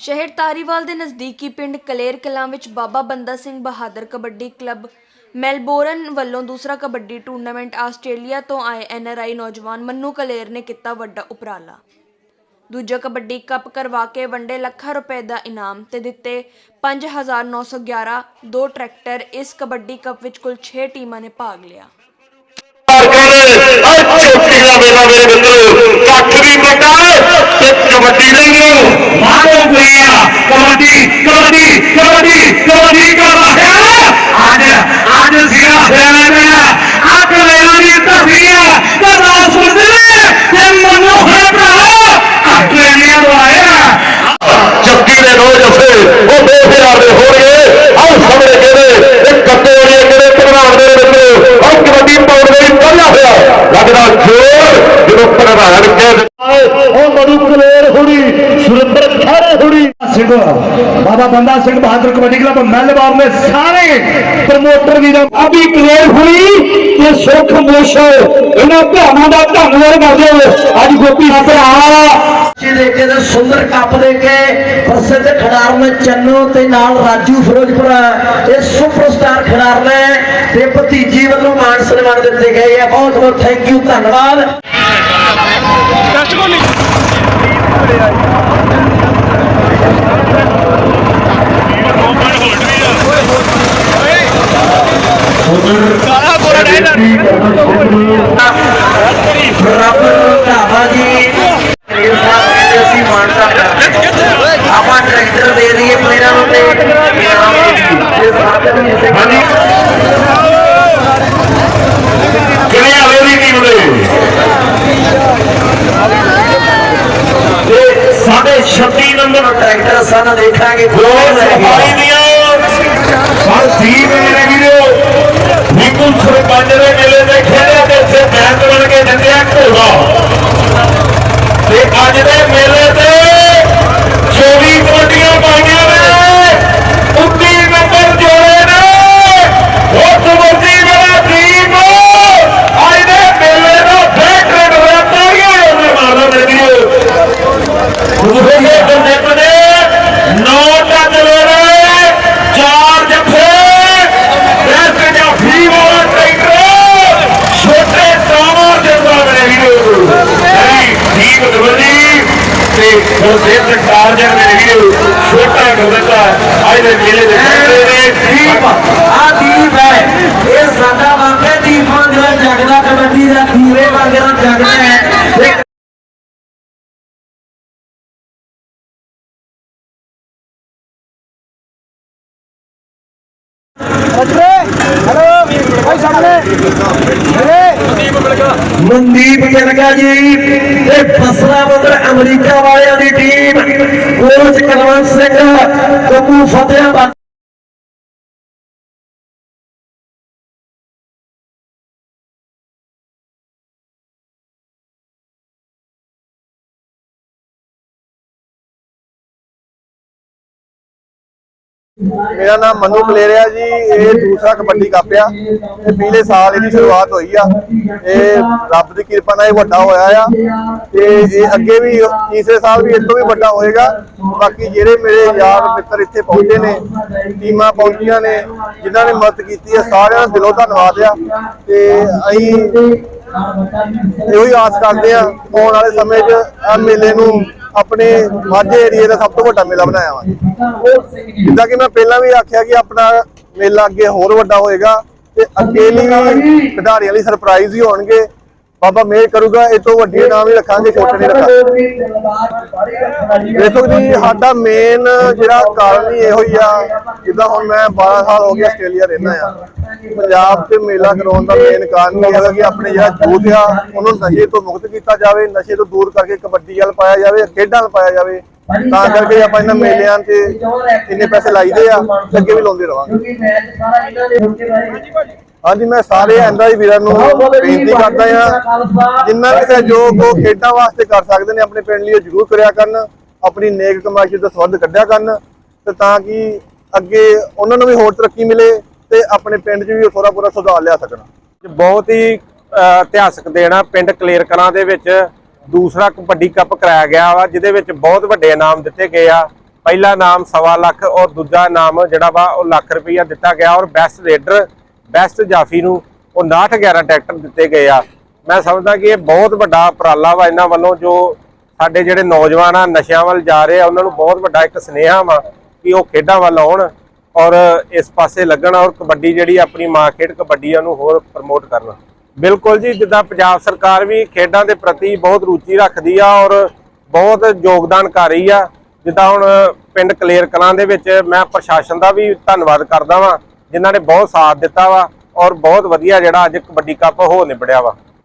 ਸ਼ਹਿਰ ਤਾਰੀਵਾਲ ਦੇ ਨਜ਼ਦੀਕੀ ਪਿੰਡ ਕਲੇਰ ਕਲਾਂ ਵਿੱਚ ਬਾਬਾ ਬੰਦਾ ਸਿੰਘ ਬਹਾਦਰ ਕਬੱਡੀ ਕਲੱਬ ਮੈਲਬੌਰਨ ਵੱਲੋਂ ਦੂਸਰਾ ਕਬੱਡੀ ਟੂਰਨਾਮੈਂਟ ਆਸਟ੍ਰੇਲੀਆ ਤੋਂ ਆਏ ਐਨਆਰਆਈ ਨੌਜਵਾਨ ਮੰਨੂ ਕਲੇਰ ਨੇ ਕੀਤਾ ਵੱਡਾ ਉਪਰਾਲਾ। ਦੂਜਾ ਕਬੱਡੀ ਕੱਪ ਕਰਵਾ ਕੇ ਵੰਡੇ ਲੱਖਾਂ ਰੁਪਏ ਦਾ ਇਨਾਮ ਤੇ ਦਿੱਤੇ 5911 ਦੋ ਟਰੈਕਟਰ। ਇਸ ਕਬੱਡੀ ਕੱਪ ਵਿੱਚ ਕੁੱਲ 6 ਟੀਮਾਂ ਨੇ ਭਾਗ ਲਿਆ। ਮਾਰਕਰ ਅੱਜ ਚੋਟੀ ਦਾ ਵੇਲਾ ਮੇਰੇ ਮਿੱਤਰੋ ਕੱਖ ਵੀ ਵੱਡਾ ਤੇ ਕਬੱਡੀ ਨੂੰ। ਮਾਰੋ ਗੁਰੀਆ ਕਬੱਡੀ ਕਬੱਡੀ ਕਬੱਡੀ ਕਬੱਡੀ ਕਰ ਰਿਹਾ ਅੱਜ ਅੱਜ ਸਿਰਾ ਫੇਰਾ ਨੇ ਅੱਗ ਲੈਣਾ ਦੀ ਤਸੀਆ ਤੇ ਸੁਣਦੇ ਤੇ ਮਨੋ ਹੈ ਭਰਾ। ਅੱਗ ਲੈਣੀਆਂ ਨੂੰ ਆਇਆ ਚੱਕੀ ਦੇ ਰੋਜ਼ ਅਫੇ ਉਹ ਬੇਫਿਆਰ ਦੇ ਹੋ ਗਏ ਆਹ ਸਾਹਮਣੇ ਕਿਹੜੇ? ਇੱਕ ਕੱਟੇ ਵਾਲੇ ਕਿਹੜੇ ਪ੍ਰਧਾਨ ਦੇ ਵਿੱਚ? ਆਹ ਕਬੱਡੀ ਪਾਉਣ ਦੇ ਵਿੱਚ ਹੋਇਆ। ਲੱਗਦਾ ਜੋਰ, ਜਦੋਂ ਪ੍ਰਧਾਨ ਕੇ ਉਹ ਮਧੂ ਕਲੇਰ ਹੁਣੀ ਸੁਰਿੰਦਰ ਖਾਰੇ ਹੁਣੀ ਸਿੰਘ ਬਾਬਾ ਬੰਦਾ ਸਿੰਘ ਬਹਾਦਰ ਕਬੱਡੀ ਕਲੱਬ ਮੈਲਬਾਰ ਦੇ ਸਾਰੇ ਪ੍ਰਮੋਟਰ ਵੀਰਾਂ ਅਭੀ ਕਲੇਰ ਹੁਣੀ ਤੇ ਸੁਖ ਮੋਸ਼ ਇਹਨਾਂ ਭਰਾਵਾਂ ਦਾ ਧੰਨਵਾਦ ਕਰਦੇ ਹੋਏ ਅੱਜ ਗੋਪੀ ਭਰਾ ਜੀ ਦੇ ਕੇ ਤੇ ਸੁੰਦਰ ਕੱਪ ਦੇ ਕੇ ਪ੍ਰਸਿੱਧ ਖਿਡਾਰ ਨੇ ਚੰਨੂ ਤੇ ਨਾਲ ਰਾਜੂ ਫਿਰੋਜ਼ਪੁਰਾ ਇਹ ਸੁਪਰਸਟਾਰ ਖਿਡਾਰ ਨੇ ਤੇ ਭਤੀਜੀ ਵੱਲੋਂ ਮਾਨ ਸਨਮਾਨ ਦਿੱਤੇ ਗਏ ਆ। ਬਹੁਤ ਬਹੁਤ ਥੈਂਕ ਯੂ ਧੰਨਵਾਦ ਰੱਬ ਨੂੰ ਧਾਵਾ ਜੀ ਇਹ ਸਾਹਿਬ ਕਹਿੰਦੇ ਅਸੀਂ ਮਾਨਤਾ ਕਰਦੇ ਆਪਾਂ ਟਰੈਕਟਰ ਦੇ ਦਈਏ ਪਲੇਅਰਾਂ ਨੂੰ ਤੇ ਇਨਾਮ ਦੇ ਸਾਧਨ ਵੀ ਇਸੇ ਹਾਂਜੀ। ਕਿਵੇਂ ਆਵੇ ਦੀ ਟੀਮ ਦੇ? ਤੇ ਸਾਡੇ 36 ਨੰਬਰ ਟਰੈਕਟਰ ਸਨ ਦੇਖਾਂਗੇ ਗੋਲ ਸਫ਼ਾਈ ਦੀਆਂ। ਪਰ ਸੀ ਮੇਰੇ ਵੀਰੋ ਨਿਕੁਲ ਸਰਪੰਚ ਦੇ ਮੇਲੇ ਦੇ ਖੇੜੇ ਤੇ ਇੱਥੇ ਬੈਂਕ ਬਣ ਕੇ ਦਿੰਦੇ ਆ ਘੋੜਾ ਤੇ ਅੱਜ ਦੇ ਮੇਲੇ ਤੇ 24 ਕਬੱਡੀਆਂ ਪਾਈਆਂ ਨੇ 19 ਨੰਬਰ ਜੋੜੇ ਨੇ ਉਹ ਕਬੱਡੀ ਵਾਲਾ ਟੀਮ ਅੱਜ ਦੇ ਮੇਲੇ ਦਾ ਬੈਕ ਰੇਡ ਹੋਇਆ ਤਾੜੀਆਂ ਉਹਨੇ ਮਾਰਦਾ ਮੇਰੇ ਵੀਰੋ ਉਹਦੇ ਕੰਜੈਕਟ ਨੇ ਨੌ ਟੱਕ ਲੋੜੇ ਚਾਰ ਜੱਫੇ ਬੈਸਟ ਜਾਫੀ ਵਾਲਾ ਟਰੈਕਟਰ ਛੋਟੇ ਟਾਵਰ ਜਿੰਦਾ ਮੇਰੇ ਵੀਰੋ ਨਹੀਂ ਠੀਕ ਦਵਜੀ ਤੇ ਉਹਦੇ ਸਰਕਾਰ ਜਨ ਮੇਰੇ ਵੀਰੋ ਛੋਟਾ ਅੱਜ ਦੇ ਮੇਲੇ ਦੇ ਕੰਡੇ ਨੇ। ਦੀਪ ਆ ਦੀਪ ਹੈ। ਇਹ ਸਾਡਾ ਵਾਕਿਆ ਦੀਪ ਜਿਹੜਾ ਜਗਦਾ ਕਬੱਡੀ ਦਾ ਦੀਵੇ ਵਾਂਗਰਾ ਜਗਦਾ ਹੈ ਇਹ ਮਨਦੀਪ ਜਨਗਾ ਜੀ ਤੇ ਫਸਲਾ ਬੰਦਰ ਅਮਰੀਕਾ ਵਾਲਿਆਂ ਦੀ ਟੀਮ ਕੋਚ ਕਲਵੰਤ ਸਿੰਘ ਕੱਪੂ ਫਤਿਆਬਾਦ ਮੇਰਾ ਨਾਮ ਮੰਨੂ ਕਲੇਰਿਆ ਜੀ, ਇਹ ਦੂਸਰਾ ਕਬੱਡੀ ਕੱਪ ਆ। ਇਹ ਪਿਛਲੇ ਸਾਲ ਇਹਦੀ ਸ਼ੁਰੂਆਤ ਹੋਈ ਆ। ਇਹ ਰੱਬ ਦੀ ਕਿਰਪਾ ਨਾਲ ਇਹ ਵੱਡਾ ਹੋਇਆ ਆ। ਤੇ ਇਹ ਅੱਗੇ ਵੀ, ਤੀਸਰੇ ਸਾਲ ਵੀ ਇਸ ਤੋਂ ਵੀ ਵੱਡਾ ਹੋਏਗਾ। ਬਾਕੀ ਜਿਹੜੇ ਮੇਰੇ ਯਾਰ ਮਿੱਤਰ ਇੱਥੇ ਪਹੁੰਚੇ ਨੇ, ਟੀਮਾਂ ਪਹੁੰਚੀਆਂ ਨੇ, ਜਿਨ੍ਹਾਂ ਨੇ ਮਦਦ ਕੀਤੀ ਆ, ਸਾਰਿਆਂ ਦਾ ਦਿਲੋਂ ਧੰਨਵਾਦ ਆ। ਤੇ ਅਸੀਂ ਇਹੋ ਹੀ ਆਸ ਕਰਦੇ ਆ, ਆਉਣ ਵਾਲੇ ਸਮੇਂ 'ਚ ਆ ਮੇਲੇ ਨੂੰ ਆਪਣੇ ਮਾਝੇ ਏਰੀਏ ਦਾ ਸਭ ਤੋਂ ਵੱਡਾ ਮੇਲਾ ਬਣਾਇਆ ਵਾ। ਜਿੱਦਾਂ ਕਿ ਮੈਂ ਪਹਿਲਾਂ ਵੀ ਆਖਿਆ ਕਿ ਆਪਣਾ ਮੇਲਾ ਅੱਗੇ ਹੋਰ ਵੱਡਾ ਹੋਏਗਾ ਤੇ ਅੱਗੇ ਲਈ ਖਿਡਾਰੀਆਂ ਲਈ ਸਰਪ੍ਰਾਈਜ਼ ਹੀ ਹੋਣਗੇ। ਬਾਬਾ ਮਿਹਰ ਕਰੂਗਾ, ਇਹ ਤੋਂ ਵੱਡੇ ਨਾਮ ਹੀ ਰੱਖਾਂਗੇ, ਛੋਟੇ ਨਹੀਂ ਰੱਖਾਂਗੇ। ਦੇਖੋ ਜੀ, ਸਾਡਾ ਮੇਨ ਜਿਹੜਾ ਕਾਰਨ ਹੀ ਇਹੋ ਹੀ ਆ, ਜਿੱਦਾਂ ਹੁਣ ਮੈਂ 12 ਸਾਲ ਹੋ ਗਏ ਆਸਟ੍ਰੇਲੀਆ ਰਹਿਣਾ ਆ। ਪੰਜਾਬ 'ਚ ਮੇਲਾ ਕਰਾਉਣ ਦਾ ਮੇਨ ਕਾਰਨ ਇਹ ਹੈਗਾ ਕਿ ਆਪਣੇ ਜਿਹੜਾ ਯੂਥ ਆ ਉਹਨੂੰ ਨਸ਼ੇ ਤੋਂ ਮੁਕਤ ਕੀਤਾ ਜਾਵੇ ਨਸ਼ੇ ਤੋਂ ਦੂਰ ਕਰਕੇ ਕਬੱਡੀ ਵੱਲ ਪਾਇਆ ਜਾਵੇ ਖੇਡਾਂ ਵੱਲ ਪਾਇਆ ਜਾਵੇ ਤਾਂ ਕਰਕੇ ਆਪਾਂ ਇਹਨਾਂ ਮੇਲਿਆਂ ਤੇ ਇੰਨੇ ਪੈਸੇ ਲਾਈਦੇ ਆ ਅੱਗੇ ਵੀ ਲਾਉਂਦੇ ਰਵਾਂਗੇ। ਕਿਉਂਕਿ ਮੈਚ ਸਾਰਾ ਇਹਨਾਂ ਦੇ ਉੱਤੇ ਰਹੇ ਹਾਂਜੀ ਮੈਂ ਸਾਰੇ ਐਨਆਈ ਵੀਰਾਂ ਨੂੰ ਬੇਨਤੀ ਕਰਦਾ ਆ ਜਿੰਨਾ ਵੀ ਸਹਿਯੋਗ ਉਹ ਖੇਡਾਂ ਵਾਸਤੇ ਕਰ ਸਕਦੇ ਨੇ ਆਪਣੇ ਪਿੰਡ ਲਈ ਉਹ ਜ਼ਰੂਰ ਕਰਿਆ ਕਰਨ ਆਪਣੀ ਨੇਕ ਕਮਾਈ ਦਾ ਸਵੱਧ ਕੱਢਿਆ ਕਰਨ ਤੇ ਤਾਂ ਕਿ ਅੱਗੇ ਉਹਨਾਂ ਨੂੰ ਵੀ ਹੋਰ ਤਰੱਕੀ ਮਿਲੇ ਤੇ ਆਪਣੇ ਪਿੰਡ 'ਚ ਵੀ ਉਹ ਥੋੜਾ ਪੂਰਾ ਸੁਧਾਰ ਲਿਆ ਸਕਣ। ਬਹੁਤ ਹੀ ਇਤਿਹਾਸਕ ਦਿਨ ਆ। ਪਿੰਡ ਕਲੇਰ ਕਲਾਂ ਦੇ ਵਿੱਚ ਦੂਸਰਾ ਕਬੱਡੀ ਕੱਪ ਕਰਾਇਆ ਗਿਆ ਵਾ, ਜਿਹਦੇ ਵਿੱਚ ਬਹੁਤ ਵੱਡੇ ਇਨਾਮ ਦਿੱਤੇ ਗਏ ਆ। ਪਹਿਲਾ ਨਾਮ ਸਵਾ ਲੱਖ ਔਰ ਦੂਜਾ ਨਾਮ ਜਿਹੜਾ ਵਾ, ਉਹ ਲੱਖ ਰੁਪਈਆ ਦਿੱਤਾ ਗਿਆ ਔਰ ਬੈਸਟ ਰੇਡਰ, ਬੈਸਟ ਜਾਫੀ ਨੂੰ ਉਹ 69 11 ਟਰੈਕਟਰ ਦਿੱਤੇ ਗਏ ਆ। ਮੈਂ ਸਮਝਦਾ ਕਿ ਇਹ ਬਹੁਤ ਵੱਡਾ ਉਪਰਾਲਾ ਵਾ ਇਹਨਾਂ ਵੱਲੋਂ, ਜੋ ਸਾਡੇ ਜਿਹੜੇ ਨੌਜਵਾਨ ਆ, ਨਸ਼ਿਆਂ ਵੱਲ ਜਾ ਰਹੇ ਆ, ਉਹਨਾਂ ਨੂੰ ਬਹੁਤ ਵੱਡਾ ਇੱਕ ਸੁਨੇਹਾ ਵਾ ਕਿ ਉਹ ਖੇਡਾਂ ਵੱਲ ਆਉਣ। ਔਰ ਇਸ ਪਾਸੇ ਲੱਗਣ ਔਰ ਕਬੱਡੀ ਜਿਹੜੀ ਆਪਣੀ ਮਾਂ ਖੇਡ ਕਬੱਡੀ ਆ ਨੂੰ ਹੋਰ ਪ੍ਰਮੋਟ ਕਰਨ। ਬਿਲਕੁਲ ਜੀ, ਜਿੱਦਾਂ ਪੰਜਾਬ ਸਰਕਾਰ ਵੀ ਖੇਡਾਂ ਦੇ ਪ੍ਰਤੀ ਬਹੁਤ ਰੁਚੀ ਰੱਖਦੀ ਆ ਔਰ ਬਹੁਤ ਯੋਗਦਾਨ ਕਰ ਰਹੀ ਆ। ਜਿੱਦਾਂ ਹੁਣ ਪਿੰਡ ਕਲੇਰ ਕਲਾਂ ਦੇ ਵਿੱਚ ਮੈਂ ਪ੍ਰਸ਼ਾਸਨ ਦਾ ਵੀ ਧੰਨਵਾਦ ਕਰਦਾ ਵਾਂ, ਜਿਨ੍ਹਾਂ ਨੇ ਬਹੁਤ ਸਾਥ ਦਿੱਤਾ ਵਾ ਔਰ ਬਹੁਤ ਵਧੀਆ ਜਿਹੜਾ ਅੱਜ ਕਬੱਡੀ ਕੱਪ ਹੋ ਨਿਬੜਿਆ ਵਾ।